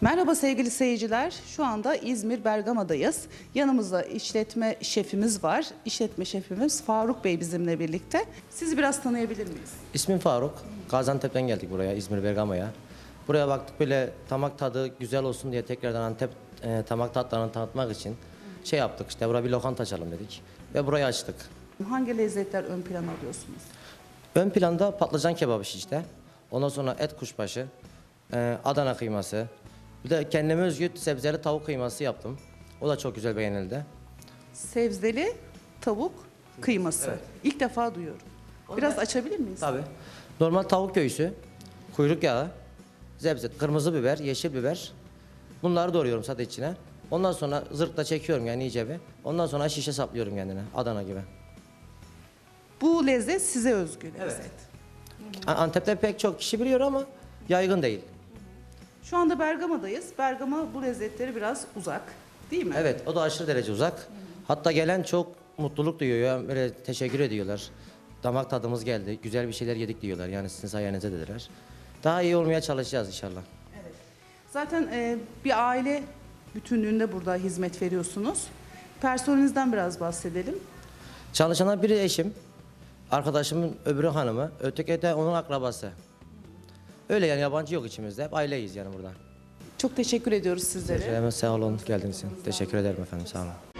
Merhaba sevgili seyirciler. Şu anda İzmir Bergama'dayız. Yanımızda işletme şefimiz var. İşletme şefimiz Faruk Bey bizimle birlikte. Sizi biraz tanıyabilir miyiz? İsmim Faruk. Gaziantep'ten geldik buraya, İzmir Bergama'ya. Buraya baktık böyle tamak tadı güzel olsun diye tekrardan Antep e, tamak tatlarını tanıtmak için şey yaptık işte buraya bir lokanta açalım dedik ve burayı açtık. Hangi lezzetler ön plana alıyorsunuz? Ön planda patlıcan kebabı işte. Ondan sonra et kuşbaşı, e, Adana kıyması. Bir de kendime özgü sebzeli tavuk kıyması yaptım. O da çok güzel beğenildi. Sebzeli tavuk kıyması. İlk defa duyuyorum. Biraz açabilir miyiz? Tabii. Normal tavuk göğsü, kuyruk yağı, zebze, kırmızı biber, yeşil biber. Bunları doğruyorum sadece içine. Ondan sonra zırtla çekiyorum yani iyice bir. Ondan sonra şişe saplıyorum kendine. Adana gibi. Bu lezzet size özgü lezzet. Antep'te pek çok kişi biliyor ama yaygın değil. Şu anda Bergama'dayız. Bergama bu lezzetleri biraz uzak. Değil mi? Evet, o da aşırı derece uzak. Hatta gelen çok mutluluk duyuyor ya, böyle teşekkür ediyorlar. Damak tadımız geldi, güzel bir şeyler yedik diyorlar. Yani sizin sayenizde dediler. Daha iyi olmaya çalışacağız inşallah. Zaten e, bir aile bütünlüğünde burada hizmet veriyorsunuz. Personelinizden biraz bahsedelim. Çalışanlar biri eşim, arkadaşımın öbürü hanımı, öteki de onun akrabası. Öyle yani yabancı yok içimizde. Hep aileyiz yani burada. Çok teşekkür ediyoruz sizlere. Teşekkür ederim. Sağ olun geldiğiniz için. Teşekkür ederim efendim. Sağ olun.